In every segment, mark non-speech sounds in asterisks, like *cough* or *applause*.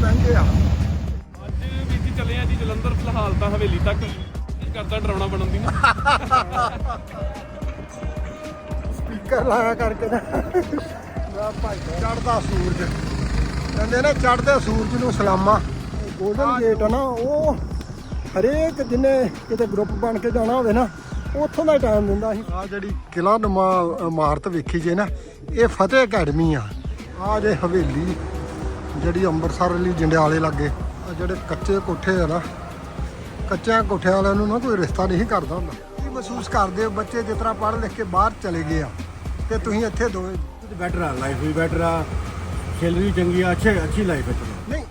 ਮਹਿੰਗੇ ਆ। ਅੱਜ ਵੀਰ ਜੀ ਚੱਲੇ ਆ ਜੀ ਜਲੰਧਰ ਫਿਲਹਾਲ ਤਾਂ ਹਵੇਲੀ ਤੱਕ। ਕੀ ਕਰਦਾ ਡਰਾਉਣਾ ਬਣਨ ਦੀ? ਨਾ ਸਪੀਕਰ ਲਾਇਆ ਕਰਕੇ ਨਾ। ਮੈਂ ਭਾਈ ਚੜਦਾ ਸੂਰਜ। ਕਹਿੰਦੇ ਨੇ ਚੜਦੇ ਸੂਰਜ ਨੂੰ ਸਲਾਮਾਂ। ਗੋਲਡਨ ਗੇਟ ਆ ਨਾ ਉਹ ਹਰੇਕ ਜਿਹਨੇ ਕਿਤੇ ਗਰੁੱਪ ਬਣ ਕੇ ਜਾਣਾ ਹੋਵੇ ਨਾ ਉੱਥੋਂ ਦਾ ਟਾਈਮ ਦਿੰਦਾ ਸੀ। ਆ ਜਿਹੜੀ ਕਿਲਾ ਨੁਮਾ ਇਮਾਰਤ ਵੇਖੀ ਜੇ ਨਾ ਇਹ ਫਤਿਹ ਅਕੈਡਮੀ ਆ ਆ ਜੇ ਹਵੇਲੀ। ਜਿਹੜੀ ਅੰਮ੍ਰਿਤਸਰ ਲਈ ਜੰਡਿਆਲੇ ਲੱਗੇ ਆ ਜਿਹੜੇ ਕੱਚੇ ਕੋਠੇ ਆ ਨਾ ਕੱਚਿਆਂ ਕੋਠਿਆਂ ਵਾਲਿਆਂ ਨੂੰ ਨਾ ਕੋਈ ਰਿਸ਼ਤਾ ਨਹੀਂ ਕਰਦਾ ਹੁੰਦਾ। ਕੀ ਮਹਿਸੂਸ ਕਰਦੇ ਹੋ ਬੱਚੇ ਜਿਸ ਤਰ੍ਹਾਂ ਪੜ੍ਹ ਲਿਖ ਕੇ ਬਾਹਰ ਚਲੇ ਗਏ ਆ ਤੇ ਤੁਸੀਂ ਇੱਥੇ ਦੋਵੇਂ ਬੈਟਰ ਆ ਲਾਈਫ ਵੀ ਬੈਟਰ ਆ ਸੈਲਰੀ ਚੰਗੀ ਆ ਅੱਛੇ ਅੱਛੀ ਲਾਈਫ ਹੈ ਨਹੀਂ।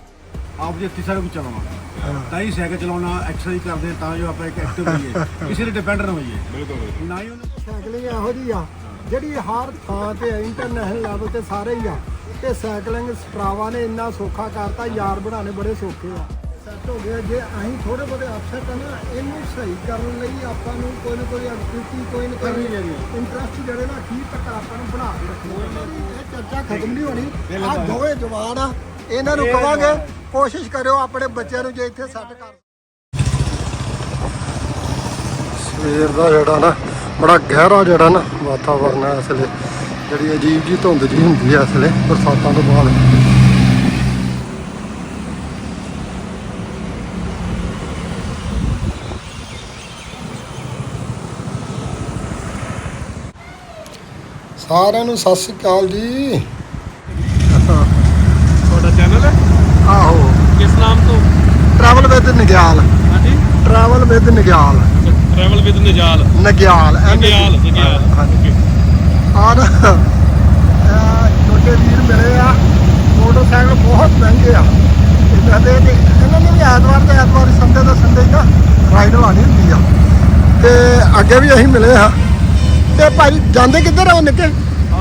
ਆਪ ਜੇ ਸਾਰਾ ਕੁਝ ਚਲਾਉਣਾ ਤਾਂ ਹੀ ਸਾਈਕਲ ਚਲਾਉਣਾ ਐਕਸਰਸਾਈਜ਼ ਕਰਦੇ ਤਾਂ ਜੋ ਆਪਾਂ ਇੱਕ ਐਕਟਿਵ ਹੋਈਏ *laughs* ਕਿਸੇ ਤੇ ਡਿਪੈਂਡ ਨਾ ਹੋਈਏ। ਬਿਲਕੁਲ ਨਾ ਹੀ ਉਹਨਾਂ ਸਾਈਕਲਿੰਗ ਇਹੋ ਜੀ ਆ ਜਿਹੜੀ ਹਰ ਥਾਂ ਤੇ ਇੰਟਰਨੈਸ਼ਨਲ ਲੈਵਲ ਤੇ ਸਾਰੇ ਹੀ ਆ ਤੇ ਸਾਈਕਲਿੰਗ ਸਟਰਾਵਾ ਨੇ ਇੰਨਾ ਸੌਖਾ ਕਰਤਾ ਯਾਰ ਬਣਾਣੇ ਬੜੇ ਸੌਖੇ ਆ। ਸੈੱਟ ਹੋ ਗਿਆ ਜੇ ਅਸੀਂ ਥੋੜੇ ਬਹੁਤੇ ਅਪਸੈਟ ਆ ਨਾ ਇਹਨੂੰ ਸਹੀ ਕਰਨ ਲਈ ਆਪਾਂ ਨੂੰ ਕੋਈ ਨਾ ਕੋਈ ਐਕਟੀਵਿਟੀ ਕੋਈ ਨਾ ਕੋਈ ਇੰਟਰਸਟ ਜਿਹੜੇ ਨਾ ਅਖੀਰ ਤੱਕ ਆਪਾਂ ਨੂੰ ਬਣਾ ਕੇ ਰੱਖਣਾ। ਇਹ ਚਰਚਾ ਖਤਮ ਨਹੀਂ ਹੋਣੀ। ਆ ਦੋਵੇਂ ਜਵਾਨ ਆ ਇਹਨਾਂ ਨੂੰ ਕਵਾਂਗੇ ਕੋਸ਼ਿਸ਼ ਕਰਿਓ ਆਪਣੇ ਬੱਚਿਆਂ ਨੂੰ ਜੇ ਇੱਥੇ ਸੈੱਟ ਕਰ। ਸਵੇਰ ਦਾ ਜਿਹੜਾ ਨਾ ਬੜਾ ਗਹਿਰਾ ਜਿਹੜਾ ਨਾ ਵਾਤਾਵਰਨ ਹੈ ਇਸ ਜਿਹੜੀ ਅਜੀਬ ਜੀ ਧੁੰਦ ਜੀ ਹੁੰਦੀ ਇਸ ਵੇਲੇ ਬਰਸਾਤਾਂ ਤੋਂ ਬਾਅਦ। ਸਾਰਿਆਂ ਨੂੰ ਸਤਿ ਸ੍ਰੀ ਅਕਾਲ ਜੀ। ਤੁਹਾਡਾ ਚੈਨਲ ਹੈ? ਆਹੋ। ਕਿਸ ਨਾਮ ਤੋਂ? ਟਰੈਵਲ ਵਿਦ ਨਿਗਿਆਲ ਹਾਂਜੀ। Travel with Nagyal travel with Nagyal N- Nagyal Nagyal ਹਾਂਜੀ। ਆ ਆਹ ਛੋਟੇ ਵੀਰ ਮਿਲੇ ਆ। ਮੋਟਰਸਾਈਕਲ ਬਹੁਤ ਮਹਿੰਗੇ ਆ। ਇਹਨਾਂ ਦੇ ਤੇ ਇਹਨਾਂ ਨੇ ਵੀ ਐਤਵਾਰ ਤੇ ਐਤਵਾਰ ਸੰਡੇ ਦਾ ਸੰਡੇ ਨਾ ਰਾਈਡ ਲਾਣੀ ਹੁੰਦੀ ਆ। ਤੇ ਅੱਗੇ ਵੀ ਅਸੀਂ ਮਿਲੇ ਆ। ਤੇ ਭਾਈ ਜਾਂਦੇ ਕਿੱਧਰ ਆ ਨਿੱਕੇ?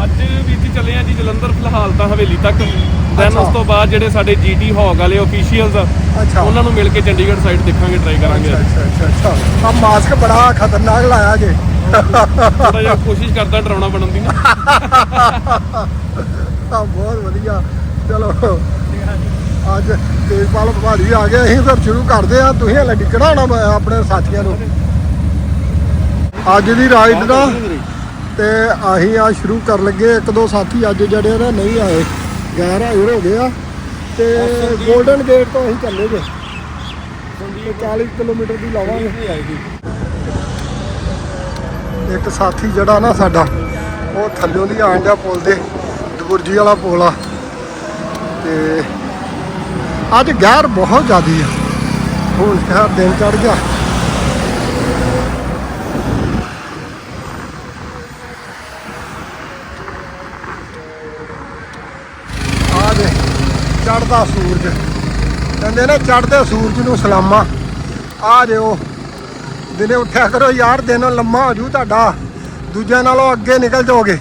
ਅੱਜ ਵੀਰ ਜੀ ਚੱਲੇ ਆ ਜੀ ਜਲੰਧਰ ਫਿਲਹਾਲ ਤਾਂ ਹਵੇਲੀ ਤੱਕ। ਦੈਨ। ਉਸ ਤੋਂ ਬਾਅਦ ਜਿਹੜੇ ਸਾਡੇ ਜੀਟੀ ਹੌਗ ਵਾਲੇ ਅਫੀਸ਼ੀਅਲਸ ਅੱਛਾ। ਉਹਨਾਂ ਨੂੰ ਮਿਲ ਕੇ ਚੰਡੀਗੜ੍ਹ ਸਾਈਡ ਦੇਖਾਂਗੇ ਟਰਾਈ ਕਰਾਂਗੇ। ਅੱਛਾ ਅੱਛਾ ਅੱਛਾ ਆ ਮਾਸਕ ਬੜਾ ਖਤਰਨਾਕ ਲਾਇਆ ਜੇ। ਥੋੜਾ ਜਿਹਾ ਕੋਸ਼ਿਸ਼ ਕਰਦਾ ਡਰਾਉਣਾ ਬਣਨ ਦੀ। ਨਾ ਆ ਬਹੁਤ ਵਧੀਆ। ਚਲੋ ਅੱਜ ਤੇਜਪਾਲ ਭਾਜੀ ਆ ਗਏ। ਅਸੀਂ ਫਿਰ ਸ਼ੁਰੂ ਕਰਦੇ ਆ ਤੁਸੀਂ ਹਲੇ ਡਿੱਕਣਾ ਹੋਣਾ ਆਪਣੇ ਸਾਥੀਆਂ ਨੂੰ। ਅੱਜ ਦੀ ਰਾਈਡ ਦਾ ਤੇ ਅਸੀਂ ਆ ਸ਼ੁਰੂ ਕਰਨ ਲੱਗੇ। ਇੱਕ ਦੋ ਸਾਥੀ ਅੱਜ ਜਿਹੜੇ ਨਾ ਨਹੀਂ ਆਏ। ਗੈਰ ਹਾਜ਼ਰ ਹੋ ਗਏ ਆ। ਤੇ 골ਡਨ ਗੇਟ ਤੋਂ ਅਸੀਂ ਚੱਲੇ ਤੇ 40 ਕਿਲੋਮੀਟਰ ਦੀ ਲਾਵਾਂਗੇ। ਇੱਕ ਸਾਥੀ ਜਿਹੜਾ ਨਾ ਸਾਡਾ, ਉਹ ਥੱਲਿਓਂ ਦੀ ਆਣ ਡਿਆ ਪੁਲ ਦੇ ਦਬੁਰਜੀ ਵਾਲਾ ਪੁਲ ਆ। ਤੇ ਅੱਜ ਗਹਿਰ ਬਹੁਤ ਜ਼ਿਆਦੀ ਆ। ਹੁਣ ਸ਼ਹਿਰ ਦਿਨ ਚੜ ਗਿਆ। ਆ ਦੇ ਚੜਦਾ ਸੂਰਜ। ਕਹਿੰਦੇ ਨੇ ਚੜਦੇ ਸੂਰਜ ਨੂੰ ਸਲਾਮਾਂ। ਆ ਜਿਓ ਦਿਨੇ ਉੱਠਿਆ ਕਰੋ ਯਾਰ, ਦਿਨ ਲੰਮਾ ਹੋ ਜੂ ਤੁਹਾਡਾ। ਦੂਜਿਆਂ ਨਾਲੋਂ ਅੱਗੇ ਨਿਕਲ ਜਾਓਗੇ।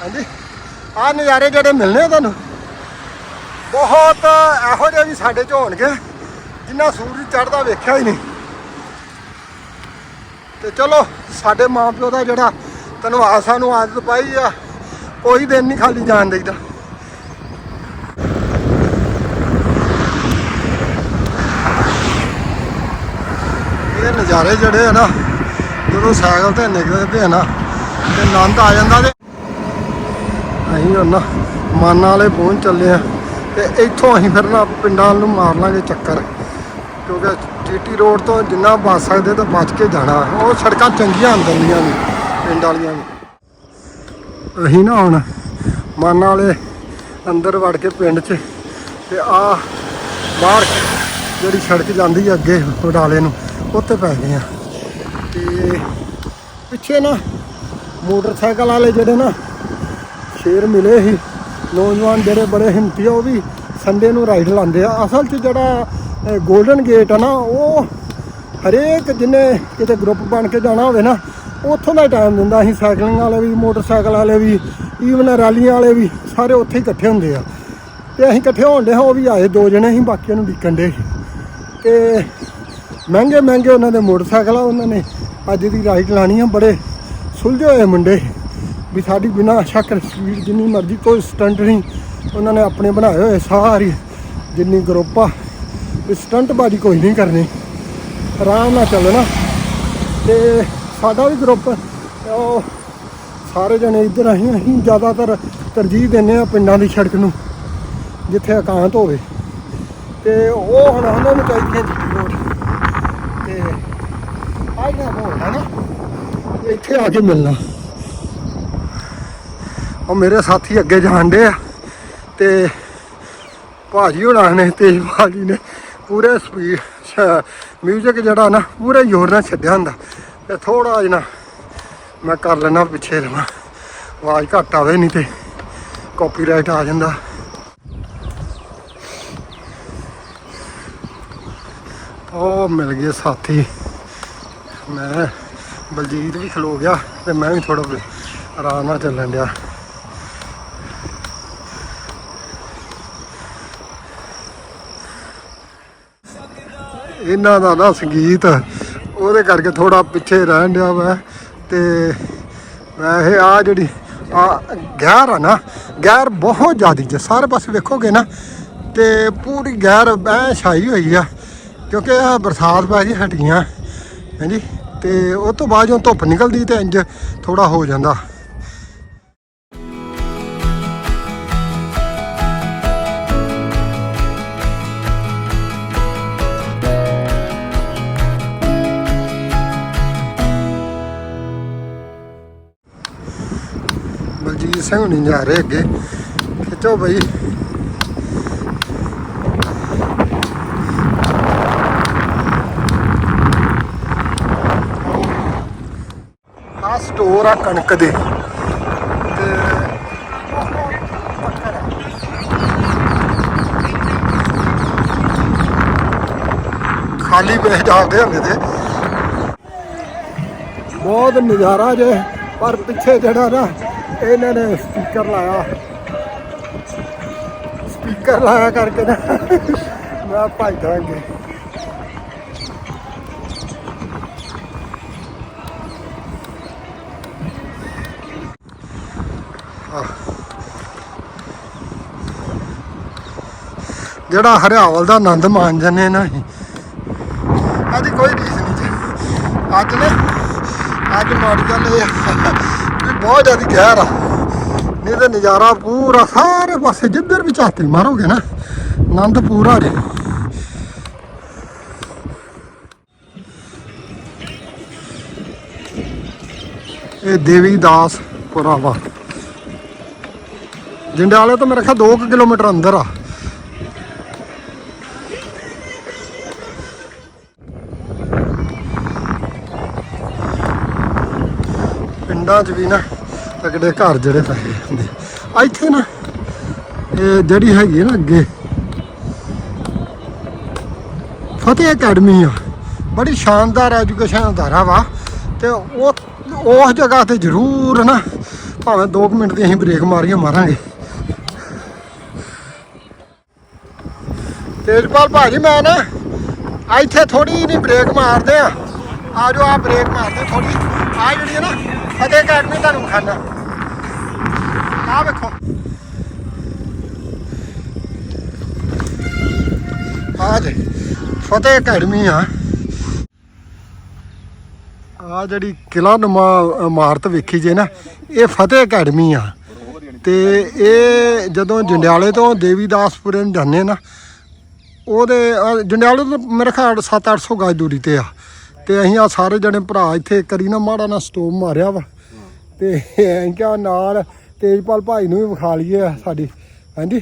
ਹਾਂਜੀ? ਆ ਨਜ਼ਾਰੇ ਜਿਹੜੇ ਮਿਲਨੇ ਆ ਤੁਹਾਨੂੰ, ਬਹੁਤ ਇਹੋ ਜਿਹੇ ਵੀ ਸਾਡੇ ਚ ਹੋਣਗੇ, ਜਿੰਨਾ ਸੂਰਜ ਚੜਦਾ ਵੇਖਿਆ ਹੀ ਨਹੀਂ। ਤੇ ਚਲੋ, ਸਾਡੇ ਮਾਪਿਓ ਦਾ ਜਿਹੜਾ ਧੰਨਵਾਦ ਸਾਨੂੰ ਆਦਤ ਪਾਈ ਆ ਕੋਈ ਦਿਨ ਨਹੀਂ ਖਾਲੀ ਜਾਣ ਦੇਈਦਾ। ਇਹ ਨਜ਼ਾਰੇ ਜਿਹੜੇ ਆ ਨਾ, ਜਦੋਂ ਸਾਈਕਲ ਤੇ ਨਿਕਲਦੇ ਆ ਨਾ, ਤੇ ਆਨੰਦ ਆ ਜਾਂਦਾ ਤੇ ਅਸੀਂ ਹੁਣ ਨਾ ਮਾਨਾਂ ਵਾਲੇ ਪਹੁੰਚ ਚੱਲੇ ਆ ਤੇ ਇੱਥੋਂ ਅਸੀਂ ਫਿਰ ਨਾ ਪਿੰਡਾਂ ਨੂੰ ਮਾਰ ਲਾਂਗੇ ਚੱਕਰ, ਕਿਉਂਕਿ ਟੀਟੀ ਰੋਡ ਤੋਂ ਜਿੰਨਾ ਬਚ ਸਕਦੇ ਤਾਂ ਬਚ ਕੇ ਜਾਣਾ, ਉਹ ਸੜਕਾਂ ਚੰਗੀਆਂ ਅੰਦਰ ਦੀਆਂ ਵੀ, ਪਿੰਡ ਵਾਲੀਆਂ ਵੀ। ਅਸੀਂ ਨਾ ਹੁਣ ਮਾਨਾਂ ਵਾਲੇ ਅੰਦਰ ਵੜ ਕੇ ਪਿੰਡ 'ਚ ਤੇ ਆ ਬਾਹਰ ਜਿਹੜੀ ਸੜਕ ਜਾਂਦੀ ਹੈ ਅੱਗੇ ਬਡਾਲੇ ਨੂੰ ਉੱਥੇ ਪੈ ਗਏ ਆ ਤੇ ਪਿੱਛੇ ਨਾ ਮੋਟਰਸਾਈਕਲ ਵਾਲੇ ਜਿਹੜੇ ਨਾ ਸ਼ੇਰ ਮਿਲੇ ਸੀ। ਨੌਜਵਾਨ ਜਿਹੜੇ ਬੜੇ ਹਿੰਮਤੀ ਆ, ਉਹ ਵੀ ਸੰਡੇ ਨੂੰ ਰਾਈਡ ਲਾਉਂਦੇ ਆ। ਅਸਲ 'ਚ ਜਿਹੜਾ 골ਡਨ ਗੇਟ ਆ ਨਾ, ਉਹ ਹਰੇਕ ਜਿਹਨੇ ਕਿਤੇ ਗਰੁੱਪ ਬਣ ਕੇ ਜਾਣਾ ਹੋਵੇ ਨਾ, ਉੱਥੋਂ ਦਾ ਟਾਈਮ ਦਿੰਦਾ ਅਸੀਂ ਸਾਈਕਲਿੰਗ ਵਾਲੇ ਵੀ, ਮੋਟਰਸਾਈਕਲ ਵਾਲੇ ਵੀ ਈਵਨ ਰੈਲੀਆਂ ਵਾਲੇ ਵੀ, ਸਾਰੇ ਉੱਥੇ ਹੀ ਇਕੱਠੇ ਹੁੰਦੇ ਆ। ਤੇ ਅਸੀਂ ਇਕੱਠੇ ਹੋਣ ਦੇ ਹਾਂ, ਉਹ ਵੀ ਆਏ ਦੋ ਜਣੇ ਅਸੀਂ ਬਾਕੀਆਂ ਨੂੰ ਵਿਕਣ ਦੇ ਤੇ ਮਹਿੰਗੇ ਮਹਿੰਗੇ ਉਹਨਾਂ ਦੇ ਮੋਟਰਸਾਈਕਲ ਆ ਉਹਨਾਂ ਨੇ ਅੱਜ ਦੀ ਰਾਈਡ ਲਾਣੀ ਆ ਬੜੇ ਸੁਲਝੇ ਹੋਏ ਮੁੰਡੇ। ਵੀ ਸਾਡੀ ਬਿਨਾਂ ਸ਼ੱਕ ਸਪੀਡ ਜਿੰਨੀ ਮਰਜ਼ੀ ਕੋਈ ਸਟੰਟ ਨਹੀਂ, ਉਹਨਾਂ ਨੇ ਆਪਣੇ ਬਣਾਏ ਹੋਏ ਸਾਰੀ ਜਿੰਨੀ ਗਰੁੱਪ। ਆ ਵੀ ਸਟੰਟ ਬਾਜੀ ਕੋਈ ਨਹੀਂ ਕਰਨੀ। ਆਰਾਮ ਨਾਲ ਚੱਲਣਾ। ਤੇ ਸਾਡਾ ਵੀ ਗਰੁੱਪ, ਉਹ ਸਾਰੇ ਜਣੇ ਇੱਧਰ ਅਸੀਂ ਅਸੀਂ ਜ਼ਿਆਦਾਤਰ ਤਰਜੀਹ ਦਿੰਦੇ ਆ ਪਿੰਡਾਂ ਦੀ ਸੜਕ ਨੂੰ, ਜਿੱਥੇ ਇਕਾਂਤ ਹੋਵੇ। ਤੇ ਉਹ ਹੁਣ ਉਹਨਾਂ ਨੂੰ ਚਾਹੀਦੀ ਰੋਡ ਆਈਨਾ ਹੋਣ ਹੈ ਇੱਥੇ ਆ ਕੇ ਮਿਲਣਾ। ਉਹ ਮੇਰੇ ਸਾਥੀ ਅੱਗੇ ਜਾਣਦੇ ਆ ਤੇ ਭਾਜੀ ਹੋਣਾ ਨੇ ਤੇਜ ਭਾਜੀ ਨੇ ਪੂਰੇ ਸਪੀਡ ਮਿਊਜ਼ਿਕ ਜਿਹੜਾ ਨਾ ਪੂਰੇ ਜ਼ੋਰ ਨਾਲ ਛੱਡਿਆ ਹੁੰਦਾ। ਤੇ ਥੋੜਾ ਜਿਹਾ ਮੈਂ ਕਰ ਲੈਣਾ ਪਿੱਛੇ ਰਵਾਂ। ਆਵਾਜ਼ ਘੱਟ ਆਵੇ ਨਹੀਂ ਤੇ ਕਾਪੀਰਾਈਟ ਆ ਜਾਂਦਾ। ਉਹ ਮਿਲ ਗਏ ਸਾਥੀ। ਮੈਂ ਬਲਜੀਤ ਵੀ ਖਲੋ ਗਿਆ ਤੇ ਮੈਂ ਵੀ ਥੋੜਾ ਆਰਾਮ ਨਾਲ ਚੱਲਣ ਡਿਆ। ਇਹਨਾਂ ਦਾ ਨਾ ਸੰਗੀਤ, ਉਹਦੇ ਕਰਕੇ ਥੋੜਾ ਪਿੱਛੇ ਰਹਿਣ ਡਿਆ ਮੈਂ ਤੇ ਵੈਸੇ ਆ ਜਿਹੜੀ ਆ ਗੈਰ ਆ ਨਾ, ਗੈਰ ਬਹੁਤ ਜ਼ਿਆਦੀ ਜੇ, ਸਾਰੇ ਪਾਸੇ ਵੇਖੋਗੇ ਨਾ ਤੇ ਪੂਰੀ ਗੈਰ ਐ ਛਾਈ ਹੋਈ ਆ ਕਿਉਂਕਿ ਇਹ ਬਰਸਾਤ ਪੈ ਗਈ ਹਟੀਆਂ। ਹਾਂਜੀ? ਤੇ ਉਹ ਤੋਂ ਬਾਅਦ ਜਦੋਂ ਧੁੱਪ ਨਿਕਲਦੀ ਤੇ ਇੰਜ ਥੋੜਾ ਹੋ ਜਾਂਦਾ। ਬਲਜੀਤ ਸਿੰਘ ਹੁਣੀ ਜਾ ਰਹੇ ਅੱਗੇ। ਖਿੱਚੋ ਬਈ ਆ ਸਟੋਰ ਆ ਕਣਕ ਦੇ। ਖਾਲੀ ਪੈ ਜਾਂਦੇ ਹੁੰਦੇ ਤੇ। ਬਹੁਤ ਨਜ਼ਾਰਾ ਜੇ, ਪਰ ਪਿੱਛੇ ਜਿਹੜਾ ਨਾ, ਇਹਨਾਂ ਨੇ ਸਪੀਕਰ ਲਾਇਆ। ਸਪੀਕਰ ਲਾਇਆ ਕਰਕੇ ਨਾ, ਮੈਂ ਭੱਜ ਜਾਵਾਂਗੇ। ਜਿਹੜਾ ਹਰਿਆਵਲ ਦਾ ਆਨੰਦ ਮਾਣ ਜਾਂਦੇ ਨਾ ਅੱਜ ਕੋਈ ਰੀਸ ਨਹੀਂ ਜੀ। ਅੱਜ ਨੇ, ਅੱਜ ਮਾੜੀ ਗੱਲ ਇਹ ਆ ਵੀ ਬਹੁਤ ਜ਼ਿਆਦਾ ਗਹਿਰ ਆ। ਨਹੀਂ ਤੇ ਨਜ਼ਾਰਾ ਪੂਰਾ ਸਾਰੇ ਪਾਸੇ ਜਿੱਧਰ ਵੀ ਝਾਤੀ ਮਾਰੋਗੇ ਨਾ, ਆਨੰਦ ਪੂਰਾ ਜੇ। ਇਹ ਦੇਵੀ ਦਾਸ ਪੁਰਾਵਾ। ਜੰਡਿਆਲੇ ਤੋਂ ਮੇਰੇ ਖਿਆਲ 2 ਕਿਲੋਮੀਟਰ ਅੰਦਰ ਆ। ਪਿੰਡਾਂ 'ਚ ਵੀ ਨਾ ਤਕੜੇ ਘਰ ਜਿਹੜੇ ਪਏ ਹੁੰਦੇ। ਆ ਇੱਥੇ ਨਾ ਇਹ ਜਿਹੜੀ ਹੈਗੀ ਹੈ ਨਾ ਅੱਗੇ, ਫਤਿਹ ਅਕੈਡਮੀ ਆ। ਬੜੀ ਸ਼ਾਨਦਾਰ ਐਜੂਕੇਸ਼ਨ ਅਦਾਰਾ ਵਾ। ਤੇ ਉਹ ਉਸ ਜਗ੍ਹਾ ਤੇ ਜ਼ਰੂਰ ਨਾ ਭਾਵੇਂ 2 ਮਿੰਟ ਦੀ ਅਸੀਂ ਬ੍ਰੇਕ ਮਾਰੀਏ, ਮਾਰਾਂਗੇ। ਤੇਜਪਾਲ ਭਾਜੀ, ਮੈਂ ਨਾ ਇੱਥੇ ਥੋੜੀ ਨਹੀਂ ਬ੍ਰੇਕ ਮਾਰਦੇ ਆ। ਆ ਜਾਓ, ਆ ਬ੍ਰੇਕ ਮਾਰਦੇ ਥੋੜੀ ਆ ਜਿਹੜੀ ਨਾ ਫਤਿਹ ਅਕੈਡਮੀ ਤੁਹਾਨੂੰ ਖਾਣਾ ਆ ਵੇਖੋ। ਆ ਜੇ, ਫਤਿਹ ਅਕੈਡਮੀ ਆ। ਆ ਜਿਹੜੀ ਕਿਲਾ ਨਮਾ, ਇਮਾਰਤ ਵੇਖੀ ਜੇ ਨਾ, ਇਹ ਫਤਿਹ ਅਕੈਡਮੀ ਆ। ਤੇ ਇਹ ਜਦੋਂ ਜੰਡਿਆਲੇ ਤੋਂ ਦੇਵੀਦਾਸਪੁਰੇ ਨੂੰ ਜਾਂਦੇ ਨਾ, ਉਹਦੇ, ਅਹ ਜੰਡਿਆਲੇ ਤੋਂ ਮੇਰੇ ਖਿਆਲ 7-800 ਗਜ ਦੂਰੀ ਤੇ ਆ। ਤੇ ਅਸੀਂ ਆ ਸਾਰੇ ਜਣੇ ਭਰਾ ਇੱਥੇ ਕਰੀ ਨਾ ਮਾੜਾ ਨਾ ਸਟੋਮ ਮਾਰਿਆ ਵਾ। ਤੇ ਅਸੀਂ ਕਿਹਾ ਨਾਲ ਤੇਜਪਾਲ ਭਾਈ ਨੂੰ ਵੀ ਵਿਖਾ ਲਈਏ ਸਾਡੀ। ਹਾਂਜੀ?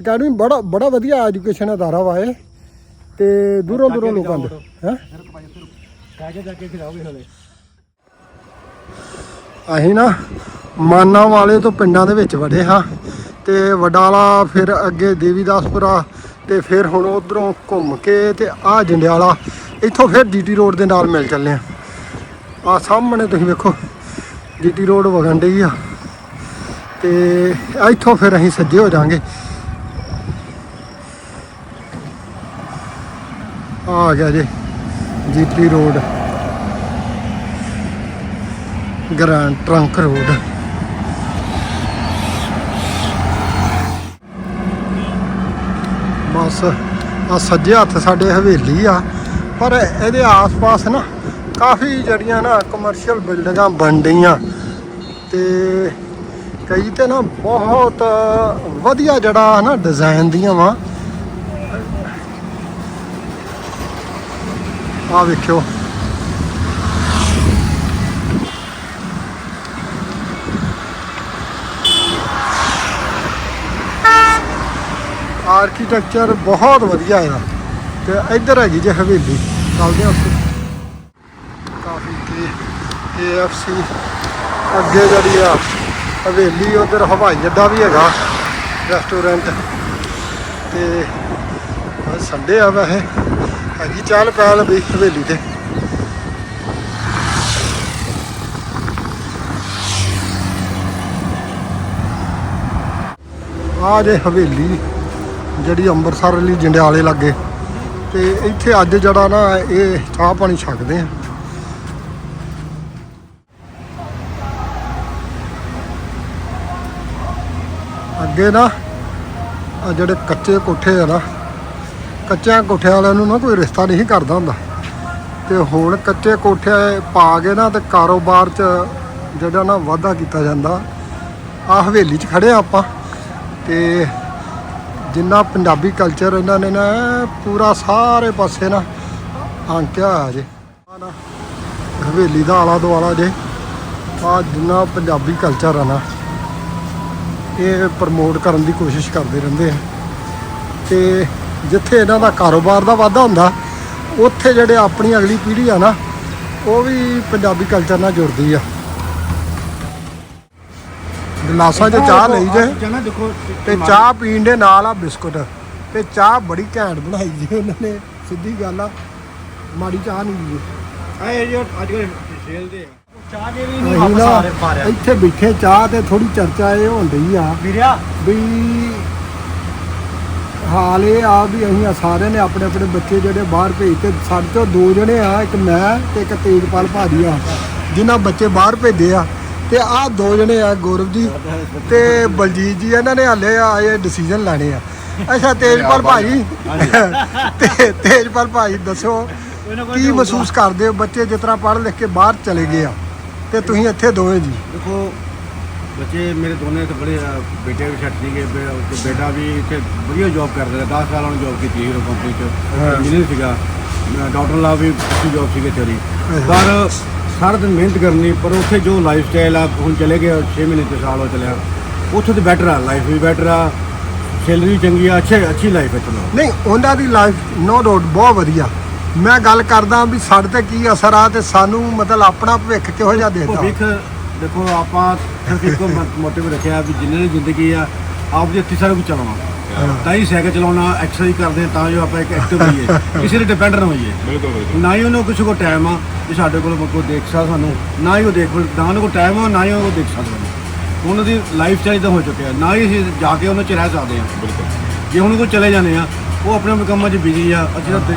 ਅਕੈਡਮੀ ਬੜਾ ਬੜਾ ਵਧੀਆ ਐਜੂਕੇਸ਼ਨ ਅਦਾਰਾ ਵਾ ਇਹ। ਤੇ ਦੂਰੋਂ ਦੂਰੋਂ ਲੋਕਾਂ ਦੇ ਹੈ? ਕਾਗੇ ਜਾ ਕੇ ਖਿਲਾਓਗੇ ਹਲੇ ਅਸੀਂ ਨਾ ਮਾਨਾ ਵਾਲੇ ਤੋਂ ਪਿੰਡਾਂ ਦੇ ਵਿੱਚ ਵੜੇ ਹਾਂ। ਤੇ ਵਡਾਲਾ ਫਿਰ ਅੱਗੇ ਦੇਵੀਦਾਸਪੁਰਾ ਤੇ ਫਿਰ ਹੁਣ ਉਧਰੋਂ ਘੁੰਮ ਕੇ ਤੇ ਆ ਜੰਡਿਆਲਾ ਇੱਥੋਂ ਫਿਰ ਜੀਟੀ ਰੋਡ ਦੇ ਨਾਲ ਮਿਲ ਚੱਲੇ ਆ। ਆ ਸਾਹਮਣੇ ਤੁਸੀਂ ਵੇਖੋ ਜੀਟੀ ਰੋਡ ਵਗਣ ਡਈ ਆ। ਤੇ ਇੱਥੋਂ ਫਿਰ ਅਸੀਂ ਸੱਜੇ ਹੋ ਜਾਾਂਗੇ। ਆ ਗਿਆ ਜੀ GT road. Grand trunk road. ਬਸ, ਆ ਸੱਜੇ ਹੱਥ ਸਾਡੇ ਹਵੇਲੀ ਆ। ਪਰ ਇਹਦੇ ਆਸ-ਪਾਸ ਨਾ ਕਾਫੀ ਜਿਹੜੀਆਂ ਨਾ ਕਮਰਸ਼ੀਅਲ ਬਿਲਡਿੰਗਾਂ ਬਣ ਰਹੀਆਂ ਤੇ ਕਈ ਤੇ ਨਾ ਬਹੁਤ ਵਧੀਆ ਜਿਹੜਾ ਨਾ ਡਿਜ਼ਾਈਨ ਦੀਆਂ ਵਾ। ਆ ਵੇਖਿਓ। ਆਰਕੀਟੈਕਚਰ ਬਹੁਤ ਵਧੀਆ ਹੈ ਤੇ ਇੱਧਰ ਹੈਗੀ ਜੇ ਹਵੇਲੀ। ਚੱਲਦੇ ਹਾਂ ਉੱਥੇ। ਕਾਫੀ ਕੇ, KFC, ਅੱਗੇ ਜਿਹੜੀ ਆ ਹਵੇਲੀ, ਉਧਰ ਹਵਾਈ ਅੱਡਾ ਵੀ ਹੈਗਾ ਰੈਸਟੋਰੈਂਟ ਤੇ ਸੰਡੇ ਆ ਵੈਸੇ। ਹਾਂਜੀ ਚਾਲ ਪੈਲ ਵੀ ਹਵੇਲੀ ਤੇ। ਆ ਜੇ ਹਵੇਲੀ, ਜਿਹੜੀ ਅੰਮ੍ਰਿਤਸਰ ਲਈ ਜੰਡਿਆਲੇ ਲੱਗੇ। ਤੇ ਇੱਥੇ ਅੱਜ ਜਿਹੜਾ ਨਾ ਇਹ ਚਾਹ ਪਾਣੀ ਛਕਦੇ ਆ। ਅੱਗੇ ਨਾ ਆ ਜਿਹੜੇ ਕੱਚੇ ਕੋਠੇ ਆ ਨਾ, ਕੱਚਿਆਂ ਕੋਠਿਆਂ ਵਾਲਿਆਂ ਨੂੰ ਨਾ ਕੋਈ ਰਿਸ਼ਤਾ ਨਹੀਂ ਕਰਦਾ ਹੁੰਦਾ। ਤੇ ਹੁਣ ਕੱਚੇ ਕੋਠੇ ਪਾ ਕੇ ਨਾ ਤੇ ਕਾਰੋਬਾਰ 'ਚ ਜਿਹੜਾ ਨਾ ਵਾਧਾ ਕੀਤਾ ਜਾਂਦਾ ਆ ਹਵੇਲੀ 'ਚ ਖੜੇ ਆ ਆਪਾਂ। ਤੇ ਜਿੰਨਾ ਪੰਜਾਬੀ ਕਲਚਰ ਇਹਨਾਂ ਨੇ ਨਾ, ਪੂਰਾ ਸਾਰੇ ਪਾਸੇ ਨਾ ਆਂਕਿਆ ਹੋਇਆ ਜੇ। ਨਾ, ਹਵੇਲੀ ਦਾ ਆਲਾ ਦੁਆਲਾ ਜੇ ਆ ਜਿੰਨਾ ਪੰਜਾਬੀ ਕਲਚਰ ਆ ਨਾ, ਇਹ ਪ੍ਰਮੋਟ ਕਰਨ ਦੀ ਕੋਸ਼ਿਸ਼ ਕਰਦੇ ਰਹਿੰਦੇ ਆ। ਤੇ ਜਿੱਥੇ ਇਹਨਾਂ ਦਾ ਕਾਰੋਬਾਰ ਦਾ ਵਾਧਾ ਹੁੰਦਾ, ਉੱਥੇ ਜਿਹੜੇ ਆਪਣੀ ਅਗਲੀ ਪੀੜ੍ਹੀ ਆ ਨਾ, ਉਹ ਵੀ ਪੰਜਾਬੀ ਕਲਚਰ ਨਾਲ ਜੁੜਦੀ ਆ। ਗਲਾਸਾਂ 'ਚ ਚਾਹ ਲਈ ਜੇ। ਜਾਨਾ ਦੇਖੋ ਤੇ ਚਾਹ ਪੀਣ ਦੇ ਨਾਲ ਆ ਬਿਸਕੁਟ। ਤੇ ਚਾਹ ਬੜੀ ਘੈਂਟ ਬਣਾਈ ਜੀ ਉਹਨਾਂ ਨੇ। ਸਿੱਧੀ ਗੱਲ ਆ। ਮਾੜੀ ਚਾਹ ਨਹੀਂ ਜੀ। ਆਏ ਜੋ ਅੱਜ ਕੱਲ ਸੇਲ ਦੇ ਚਾਹ ਦੇ ਵੀ ਇੱਥੇ ਬੈਠੇ ਚਾਹ ਤੇ ਥੋੜੀ ਚਰਚਾ ਇਹ ਹੁੰਦੀ ਆ। ਵੀਰਿਆ। ਵੀ ਹਾਲ ਇਹ ਆ ਵੀ ਅਸੀਂ ਆ ਸਾਰਿਆਂ ਨੇ ਆਪਣੇ ਆਪਣੇ ਬੱਚੇ ਜਿਹੜੇ ਬਾਹਰ ਭੇਜ ਤੇ ਸਾਡੇ ਤੋਂ ਦੋ ਜਣੇ ਆ ਇੱਕ ਮੈਂ ਤੇ ਇੱਕ ਤੇਜਪਾਲ ਭਾਜੀ ਆ। ਜਿਨ੍ਹਾਂ ਬੱਚੇ ਬਾਹਰ ਭੇਜੇ ਆ। ਤੇ ਆਹ ਦੋ ਜਣੇ ਆ ਗੌਰਵ ਜੀ ਤੇ ਬਲਜੀਤ ਜੀ ਇਹਨਾਂ ਨੇ ਹਾਲੇ ਆ ਇਹ ਡਿਸੀਜਨ ਲੈਣੇ ਆ। ਅੱਛਾ ਤੇਜਪਾਲ ਭਾਜੀ। ਤੇ ਤੇਜਪਾਲ ਭਾਜੀ ਦੱਸੋ ਕੀ ਮਹਿਸੂਸ ਕਰਦੇ ਹੋ? ਬੱਚੇ ਜਿਸ ਤਰ੍ਹਾਂ ਪੜ੍ਹ ਲਿਖ ਕੇ ਬਾਹਰ ਚਲੇ ਗਏ ਆ ਤੇ ਤੁਸੀਂ ਇੱਥੇ ਦੋਵੇਂ ਜੀ। ਦੇਖੋ ਬੱਚੇ ਮੇਰੇ ਦੋਨੇ ਤੇ ਬੜੇ ਬੇਟੇ ਵੀ ਛੱਡ ਬੇ- ਤੇ ਬੇਟਾ ਵੀ ਇੱਥੇ ਵਧੀਆ ਜੌਬ ਕਰਦਾ ਰਿਹਾ 10 ਸਾਲ ਉਹਨੇ ਜੌਬ ਕੀਤੀ ਹੀਰੋ ਕੰਪਨੀ ਚ। ਇੰਜੀਨੀਅਰ ਸੀਗਾ। ਡਾਕਟਰ ਲਾ ਵੀ ਅੱਛੀ ਜੌਬ ਸੀਗੀ ਤੇਰੀ। ਪਰ ਸਾਰਾ ਦਿਨ ਮਿਹਨਤ ਕਰਨੀ ਪਰ ਉੱਥੇ ਜੋ ਲਾਈਫ ਸਟਾਈਲ ਆ ਹੁਣ ਚਲੇ ਗਏ 6 ਮਹੀਨੇ ਤੇ ਸਾਲ ਹੋ ਚੱਲਿਆ ਉੱਥੇ ਤੇ ਬੈਟਰ ਆ ਲਾਈਫ ਵੀ ਬੈਟਰ ਆ ਸੈਲਰੀ ਚੰਗੀ ਆ ਅੱਛੇ ਅੱਛੀ ਲਾਈਫ ਹੈ ਚਲੋ ਨਹੀਂ ਉਹਨਾਂ ਦੀ ਲਾਈਫ ਨੋ ਡਾਊਟ ਬਹੁਤ ਵਧੀਆ। ਮੈਂ ਗੱਲ ਕਰਦਾ ਵੀ ਸਾਡੇ ਤੇ ਕੀ ਅਸਰ ਆ ਤੇ ਸਾਨੂੰ ਮਤਲਬ ਆਪਣਾ ਭਵਿੱਖ ਕਿਹੋ ਜਿਹਾ ਦੇਦਾ ਭਵਿੱਖ ਦੇਖੋ ਆਪਾਂ ਸਿਰਫ ਇੱਕੋ ਮੋਟਿਵ ਰੱਖਿਆ ਵੀ ਜਿੰਨੇ ਦੀ ਜ਼ਿੰਦਗੀ ਆ ਆਪ ਦੇ ਹੱਥੀਂ ਸਾਰਾ ਕੁਝ ਚਲਾਉਣਾ ਤਾਂ ਹੀ ਸਾਈਕਲ ਚਲਾਉਣਾ ਐਕਸਰਸਾਈਜ਼ ਕਰਦੇ ਹਾਂ ਤਾਂ ਜੋ ਆਪਾਂ ਇੱਕ ਐਕਟਿਵ ਹੋਈਏ *laughs* ਕਿਸੇ ਤੇ ਡਿਪੈਂਡ ਨਾ ਹੋਈਏ। ਬਿਲਕੁਲ ਬਿਲਕੁਲ। ਨਾ ਹੀ ਉਹਨੂੰ ਕਿਸੇ ਕੋਲ ਟਾਈਮ ਆ ਕਿ ਸਾਡੇ ਕੋਲ ਕੋਈ ਦੇਖ ਸਕਦਾ ਸਾਨੂੰ ਨਾ ਹੀ ਉਹ ਦੇਖ ਨਾ ਉਹਨਾਂ ਕੋਲ ਟਾਈਮ ਆ ਨਾ ਹੀ ਉਹ ਦੇਖ ਸਕਦਾ ਉਹਨਾਂ ਦੀ ਲਾਈਫ ਸਟਾਈਲ ਤਾਂ ਹੋ ਚੁੱਕਿਆ ਨਾ ਹੀ ਅਸੀਂ ਜਾ ਕੇ ਉਹਨਾਂ ਚ ਰਹਿ ਸਕਦੇ ਬਿਲਕੁਲ। ਜੇ ਹੁਣ ਕੋਈ ਚਲੇ ਜਾਂਦੇ ਆ ਉਹ ਆਪਣੇ ਆਪਣੇ ਕੰਮਾਂ 'ਚ ਬਿਜ਼ੀ ਆ ਅਸੀਂ ਤਾਂ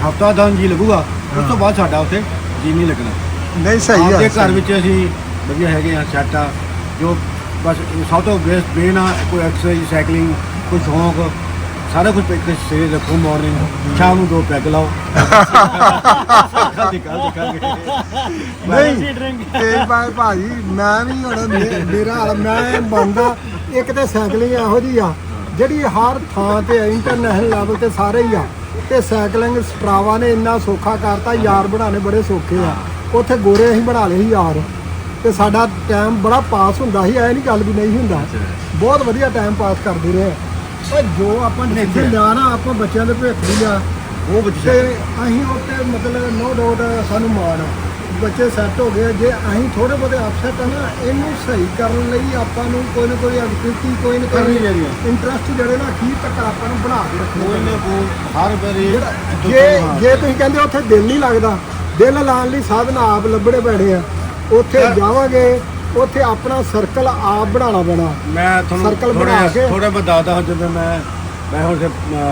ਹਫਤਾ ਦਸ ਜੀ ਲੱਗੂਗਾ ਉਸ ਤੋਂ ਬਾਅਦ ਸਾਡਾ ਉੱਥੇ ਜੀ ਨਹੀਂ ਲੱਗਣਾ। ਨਹੀਂ ਸਹੀ ਹੈ ਘਰ ਵਿੱਚ ਅਸੀਂ ਵਧੀਆ ਹੈਗੇ ਆ ਸੈੱਟ ਆ ਜੋ ਬਸ ਸਭ ਤੋਂ ਬੇਸਟ ਬੇਨ ਆ ਕੋਈ ਐਕਸਰਸਾਈਜ਼ ਸਾਈਕਲਿੰਗ ਕੋਈ ਸ਼ੌਂਕ ਸਾਰਾ ਕੁਝ ਇੱਕ ਸਵੇਰੇ ਰੱਖੋ ਮਾਰਨਿੰਗ ਸ਼ਾਮ ਨੂੰ ਦੋ ਪੈਗ ਲਾਓ। ਖਾਦੀ ਖਾਦੀ ਖਾਦੀ ਨਹੀਂ ਤੇ ਭਾਈ ਭਾਜੀ ਮੈਂ ਵੀ ਹੁਣ ਮੇ- ਮੇਰਾ ਹਾਲ ਮੈਂ ਮੰਨਦਾ ਇੱਕ ਤੇ ਸਾਈਕਲਿੰਗ ਇਹੋ ਜੀ ਆ ਜਿਹੜੀ ਹਰ ਥਾਂ ਤੇ ਇੰਟਰਨੈਸ਼ਨਲ ਲੈਵਲ ਤੇ ਸਾਰੇ ਹੀ ਆ। ਤੇ ਸਾਈਕਲਿੰਗ ਸਟਰਾਵਾ ਨੇ ਇੰਨਾ ਸੌਖਾ ਕਰਤਾ ਯਾਰ ਬਣਾਉਣੇ ਬੜੇ ਸੌਖੇ ਆ। ਉੱਥੇ ਗੋਰੇ ਅਸੀਂ ਬਣਾ ਲਏ ਸੀ ਯਾਰ। ਤੇ ਸਾਡਾ ਟਾਈਮ ਬੜਾ ਪਾਸ ਹੁੰਦਾ ਸੀ ਐ ਨਹੀਂ ਗੱਲ ਵੀ ਨਹੀਂ ਹੁੰਦਾ। ਬਹੁਤ ਵਧੀਆ ਟਾਈਮ ਪਾਸ ਕਰਦੇ ਰਹੇ। ਉਹ ਜੋ ਆਪਾਂ ਡਿਸੀਜਨ ਲਿਆ ਨਾ ਆਪਾਂ ਬੱਚਿਆਂ ਦੇ ਲਈ ਲਿਆ ਉਹ ਬੱਚੇ ਤੇ ਅਸੀਂ ਉੱਤੇ ਮਤਲਬ ਨੋ ਡਾਊਟ ਸਾਨੂੰ ਮਾਣ ਆ। ਬੱਚੇ ਸੈੱਟ ਹੋ ਗਏ ਜੇ ਅਸੀਂ ਥੋੜੇ ਬਹੁਤੇ ਅਪਸੈਟ ਆ ਨਾ ਇਹਨੂੰ ਸਹੀ ਕਰਨ ਲਈ ਆਪਾਂ ਨੂੰ ਕੋਈ ਨਾ ਕੋਈ ਐਕਟੀਵਿਟੀ ਕੋਈ ਨਾ ਕਰਨੀ ਕੋਈ ਚਾਹੀਦੀ। ਇੰਟਰਸਟ ਜਿਹੜੇ ਨਾ ਅਖੀਰ ਤੱਕ ਆਪਾਂ ਨੂੰ ਬਣਾ ਕੇ ਰੱਖਣੇ ਕੋਈ। ਨਾ ਕੋਈ ਹਰ ਵਾਰੀ ਜਿਹੜਾ ਜੇ ਜੇ ਤੁਸੀਂ ਕਹਿੰਦੇ ਉੱਥੇ ਦਿਲ ਨਹੀਂ ਲੱਗਦਾ ਦਿਲ ਲਾਉਣ ਲਈ ਸਾਧਨ ਆਪ ਲੱਭਣੇ ਪੈਣੇ ਆ ਉੱਥੇ ਜਾਵਾਂਗੇ ਉੱਥੇ ਆਪਣਾ ਸਰਕਲ ਆਪ ਬਣਾਉਣਾ ਪੈਣਾ। ਮੈਂ ਤੁਹਾਨੂੰ Circle ਬਣਾ ਕੇ- ਥੋੜਾ ਬਹੁਤ ਦੱਸਦਾ ਹਾਂ ਜਦੋਂ ਮੈਂ ਮੈਂ ਹੁਣ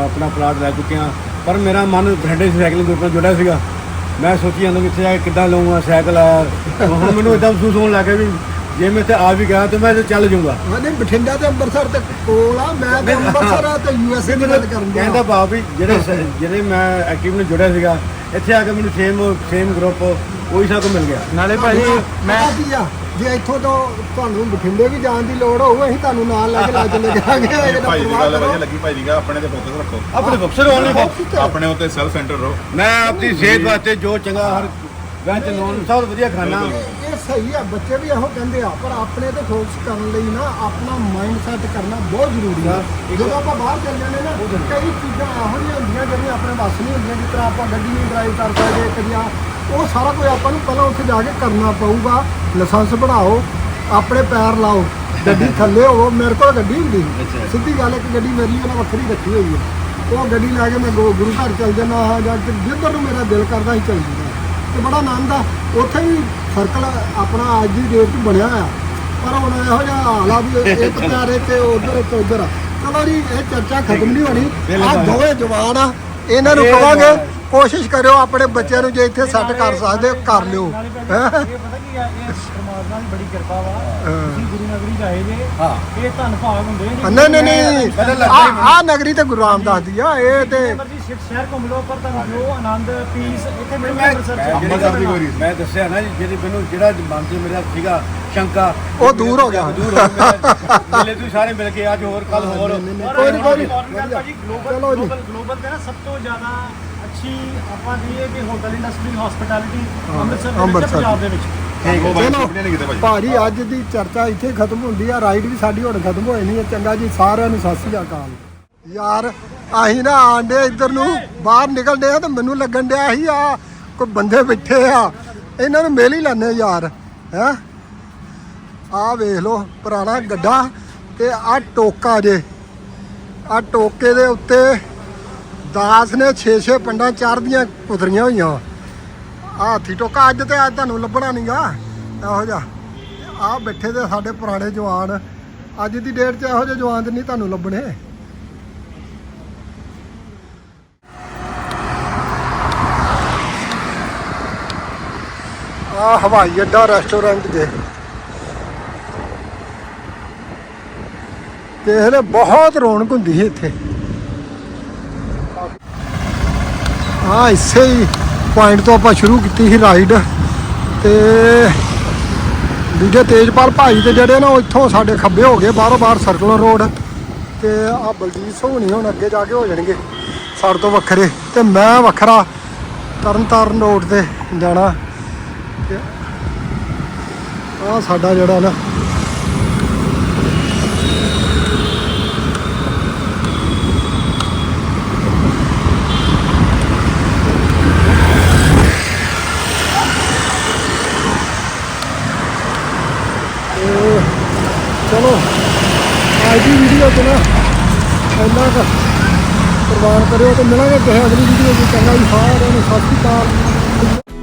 ਆਪਣਾ ਪਲਾਟ ਲੈ ਚੁੱਕਿਆ। ਪਰ ਮੇਰਾ ਮਨ ਬਠਿੰਡੇ ਸਾਈਕਲਿੰਗ ਗਰੁੱਪ ਨਾਲ ਜੁੜਿਆ ਸੀਗਾ। ਮੈਂ ਸੋਚੀ ਜਾਂਦਾ ਕਿ ਇੱਥੇ ਜਾ ਕੇ ਕਿੱਦਾਂ ਲਵਾਂਗਾ ਸਾਈਕਲ ਆ। ਹੁਣ ਮੈਨੂੰ ਇਦਾਂ ਮਹਿਸੂਸ ਹੋਣ ਲੱਗਾ ਵੀ ਜੇ ਮੈਂ ਇੱਥੇ ਆ ਵੀ ਗਿਆ ਤੇ ਮੈਂ ਇੱਥੇ ਚੱਲ ਜਾਊਂਗਾ। ਨਹੀਂ ਬਠਿੰਡਾ ਤੇ ਅੰਮ੍ਰਿਤਸਰ ਤੇ ਕੋਲ ਆ। ਮੈਂ ਤੇ ਅੰਮ੍ਰਿਤਸਰ ਆ ਤੇ ਯੂਐਸਏ ਦੀ ਗੱਲ ਕਰਨ ਡਿਆ। ਕਹਿੰਦਾ ਬਾਪ ਵੀ ਜਿਹੜੇ ਸ- ਜਿਹੜੇ ਮੈਂ ਐਕਟਿਵ ਨੂੰ ਜੁੜਿਆ ਸੀਗਾ ਇੱਥੇ ਆ ਕੇ ਮੈਨੂੰ ਸੇਮ ਸੇਮ ਗਰੁੱਪ ਉਹੀ ਸਭ ਕੁ ਮਿਲ ਗਿਆ। ਨਾਲੇ ਭਾਜੀ ਮੈਂ ਪਤਾ ਕੀ ਆ? ਜੇ ਇੱਥੋਂ ਤੋਂ ਤੁਹਾਨੂੰ ਬਠਿੰਡੇ ਵੀ ਜਾਣ ਦੀ ਲੋੜ ਹੋਊ ਅਸੀਂ ਤੁਹਾਨੂੰ ਨਾਲ ਲੈ ਕੇ ਲੈ ਚਲੇ ਜਾਵਾਂਗੇ। ਇਹਦਾ ਭਾਈ ਦੀ ਗੱਲ। ਵਧੀਆ ਲੱਗੀ ਭਾਈ ਦੀ ਗੱਲ ਆਪਣੇ ਤੇ ਫੋਕਸ ਰੱਖੋ। ਆਪਣੇ ਬਕਸਰ ਓਨਲੀ ਬਹੁਤ ਆਪਣੇ ਉੱਤੇ ਸੈਲਫ ਸੈਂਟਰ ਰਹੋ। ਮੈਂ ਆਪਣੀ ਸਿਹਤ ਵਾਸਤੇ ਜੋ ਚੰਗਾ ਹਰ ਵੈਜ ਨੌਨ ਸਭ ਤੋਂ ਵਧੀਆ ਖਾਣਾ। ਇਹ ਸਹੀ ਆ ਬੱਚੇ ਵੀ ਇਹੋ ਕਹਿੰਦੇ ਆ ਪਰ ਆਪਣੇ ਤੇ ਫੋਕਸ ਕਰਨ ਲਈ ਨਾ ਆਪਣਾ ਮਾਈਂਡ ਸੈਟ ਕਰਨਾ ਬਹੁਤ ਜ਼ਰੂਰੀ ਆ। ਜਦੋਂ ਆਪਾਂ ਬਾਹਰ ਚੱਲ ਜਾਂਦੇ ਨਾ ਕਈ ਚੀਜ਼ਾਂ ਇਹੋ ਜਿਹੀਆਂ ਹੁੰਦੀਆਂ ਜਿਹੜੀਆਂ ਆਪਣੇ ਵੱਸ ਨਹੀਂ ਹੁੰਦੀਆਂ ਜਿਸ ਤਰ੍ਹਾਂ ਆਪਾਂ ਗੱਡੀ ਨਹੀਂ ਡਰਾਈਵ ਕਰ ਸਕਦੇ ਕਦੀ ਆ ਉਹ ਸਾਰਾ ਕੁਝ ਆਪਾਂ ਨੂੰ ਪਹਿਲਾਂ ਉੱਥੇ ਜਾ ਕੇ ਕਰਨਾ ਪਊਗਾ। ਲਾਇਸੈਂਸ ਬਣਾਓ ਆਪਣੇ ਪੈਰ ਲਾਓ ਗੱਡੀ ਥੱਲੇ ਹੋਵੋ ਮੇਰੇ ਕੋਲ ਗੱਡੀ ਹੁੰਦੀ ਸੀ। ਸਿੱਧੀ ਗੱਲ ਇੱਕ ਗੱਡੀ ਮੇਰੀ ਉਹਨਾਂ ਵੱਖਰੀ ਰੱਖੀ ਹੋਈ ਹੈ। ਉਹ ਗੱਡੀ ਲੈ ਕੇ ਮੈਂ ਗੁ- ਗੁਰੂ ਘਰ ਚੱਲ ਜਾਂਦਾ ਹਾਂ ਜਾਂ ਕਿ ਜਿੱਧਰ ਨੂੰ ਮੇਰਾ ਦਿਲ ਕਰਦਾ ਸੀ ਚੱਲ ਜਾਂਦਾ। ਤੇ ਬੜਾ ਆਨੰਦ ਆ। ਉੱਥੇ ਵੀ ਸਰਕਲ ਆਪਣਾ ਅੱਜ ਦੀ ਡੇਟ 'ਚ ਬਣਿਆ ਆ ਪਰ ਹੁਣ ਇਹੋ ਜਿਹਾ ਹਾਲ ਆ ਵੀ *laughs* ਇੱਕ ਪਿਆਰੇ ਤੇ ਉਧਰ ਇੱਕ ਉਧਰ ਚਲੋ ਜੀ ਇਹ ਚਰਚਾ ਖਤਮ ਨਹੀਂ ਹੋਣੀ। ਆ ਦੋਵੇਂ ਜਵਾਨ ਆ। ਇਹਨਾਂ ਨੂੰ ਕਹਾਂਗੇ। ਕੋਸ਼ਿਸ਼ ਕਰਿਓ ਆਪਣੇ ਬੱਚਿਆਂ ਨੂੰ ਜੇ ਇੱਥੇ ਸੈੱਟ ਕਰ ਸਕਦੇ ਹੋ, ਕਰ ਲਿਓ? ਇਹ ਪਤਾ ਕੀ ਆ ਇਹ ਪਰਮਾਤਮਾ ਦੀ ਬੜੀ ਕਿਰਪਾ ਵਾ। ਤੁਸੀਂ ਗੁਰੂ ਨਗਰੀ ਜਾਏ ਜੇ ਹਾਂ। ਇਹ ਧੰਨ ਭਾਗ ਹੁੰਦੇ ਨੇ ਨਹੀਂ ਨਹੀਂ ਨਹੀਂ ਪਹਿਲਾਂ ਲੱਗਦਾ ਹੀ ਆ ਆ ਨਗਰੀ ਤੇ ਗੁਰੂ ਰਾਮਦਾਸ ਦੀ ਆ ਇਹ ਤੇ ਮਰਜ਼ੀ ਸ਼ਹਿਰ ਸ਼ਹਿਰ ਘੁੰਮ ਲਓ ਪਰ ਤੁਹਾਨੂੰ ਉਹ ਆਨੰਦ ਪੀਸ ਇੱਥੇ ਮਿਲੂਗਾ ਮੈਂ ਅੰਮ੍ਰਿਤਸਰ ਚ। ਅੰਮ੍ਰਿਤਸਰ ਦੀ ਕੋਈ ਰੀਸ ਮੈਂ ਦੱਸਿਆ ਨਾ ਜੀ ਜਿਹੜੀ ਮੈਨੂੰ ਜਿਹੜਾ ਮਨ 'ਚ ਮੇਰਾ ਸੀਗਾ ਸ਼ੰਕਾ ਉਹ ਦੂਰ ਹੋ ਗਿਆ। ਦੂਰ ਹੋ ਗਿਆ। ਮਿਲੇ ਤੁਸੀਂ ਸਾਰੇ ਮਿਲ ਕੇ ਅੱਜ ਹੋਰ ਕੱਲ ਹੋਰ। ਕੋਈ ਨਹੀਂ ਕੋਈ ਨਹੀਂ। ਗੱਲ ਭਾਜੀ ਗਲੋਬਲ ਚਲੋ ਜੀ। ਗਲੋਬਲ ਗਲੋਬਲ ਤੇ ਨਾ ਸਭ ਤੋਂ ਜ਼ਿਆਦਾ ਅੱਛੀ ਆਪਾਂ ਕਹੀਏ ਕਿ ਹੋਟਲ ਇੰਡਸਟਰੀ ਹਸਪਿਟੈਲਿਟੀ ਅੰਮ੍ਰਿਤਸਰ ਦੇ ਵਿੱਚ ਅੰਮ੍ਰਿਤਸਰ ਪੰਜਾਬ ਦੇ ਵਿੱਚ? ਠੀਕ ਹੈ। ਭਾਈ ਚਲੋ ਛੁੱਟੀਆਂ ਨਹੀਂ ਕਿਤੇ ਭਾਈ ਭਾਜੀ ਅੱਜ ਦੀ ਚਰਚਾ ਇੱਥੇ ਖਤਮ ਹੁੰਦੀ ਆ ਰਾਈਡ ਵੀ ਸਾਡੀ ਹੁਣ ਖਤਮ ਹੋਈ ਨਹੀਂ ਹੈ ਚੰਗਾ ਜੀ ਸਾਰਿਆਂ ਨੂੰ ਸਤਿ ਸ੍ਰੀ ਅਕਾਲ। ਯਾਰ ਅਸੀਂ ਨਾ ਆਂਡੇ ਇੱਧਰ ਨੂੰ ਬਾਹਰ ਨਿਕਲਦੇ ਆ ਤੇ ਮੈਨੂੰ ਲੱਗਣ ਡਿਆ ਸੀ ਆ ਕੋਈ ਬੰਦੇ ਬੈਠੇ ਆ। ਇਹਨਾਂ ਨੂੰ ਮਿਲ ਹੀ ਲੈਣੇ ਯਾਰ ਹੈ? ਆ ਵੇਖ ਲਓ ਪੁਰਾਣਾ ਗੱਡਾ ਤੇ ਆ ਟੋਕਾ ਜੇ। ਆ ਟੋਕੇ ਦੇ ਉੱਤੇ ਦਾਸ ਨੇ 6-6 ਪੰਡਾਂ ਚੜ੍ਹਦੀਆਂ ਕੁਤਰੀਆਂ ਹੋਈਆਂ। ਆ ਹਾਥੀ ਟੋਕਾ, ਅੱਜ ਤੇ ਅੱਜ ਤੁਹਾਨੂੰ ਲੱਭਣਾ ਨਹੀਂਗਾ ਇਹੋ ਜਿਹਾ। ਆ ਬੈਠੇ ਤੇ ਸਾਡੇ ਪੁਰਾਣੇ ਜਵਾਨ। ਅੱਜ ਦੀ ਡੇਟ 'ਚ ਇਹੋ ਜਿਹੇ ਜਵਾਨ ਤੇ ਨਹੀਂ ਤੁਹਾਨੂੰ ਲੱਭਣੇ। ਆ ਹਵਾਈ ਅੱਡਾ ਰੈਸਟੋਰੈਂਟ ਜੇ। ਤੇ ਇਹਨੇ ਬਹੁਤ ਰੌਣਕ ਹੁੰਦੀ ਸੀ ਇੱਥੇ। ਆ ਇਸੇ ਹੀ ਪੁਆਇੰਟ ਤੋਂ ਆਪਾਂ ਸ਼ੁਰੂ ਕੀਤੀ ਸੀ ਰਾਈਡ ਤੇ ਦੂਜੇ ਤੇਜਪਾਲ ਭਾਈ ਤੇ ਜਿਹੜੇ ਨਾ ਉਹ ਇੱਥੋਂ ਸਾਡੇ ਖੱਬੇ ਹੋ ਗਏ, ਬਾਹਰੋਂ ਬਾਹਰ ਸਰਕੂਲਰ ਰੋਡ ਤੇ ਆ ਬਲਜੀਤ ਸਿੰਘ ਨਹੀਂ ਹੁਣ ਅੱਗੇ ਜਾ ਕੇ ਹੋ ਜਾਣਗੇ ਸਾਡੇ ਤੋਂ ਵੱਖਰੇ ਤੇ ਮੈਂ ਵੱਖਰਾ ਤਰਨ ਤਾਰਨ ਰੋਡ ਤੇ ਜਾਣਾ ਆ ਸਾਡਾ ਜਿਹੜਾ ਨਾ ਤੇ ਚਲੋ ਅੱਜ ਦੀ ਵੀਡੀਓ ਚ ਨਾ ਇੰਨਾ ਕੁ ਪ੍ਰਵਾਨ ਕਰਿਓ ਤੇ ਮਿਲਾਂਗੇ ਕਿਸੇ ਅਗਲੀ ਵੀਡੀਓ ਚ। ਚੰਗਾ ਜੀ, ਸਾਰਿਆਂ ਨੂੰ ਸਤਿ ਸ਼੍ਰੀ ਅਕਾਲ।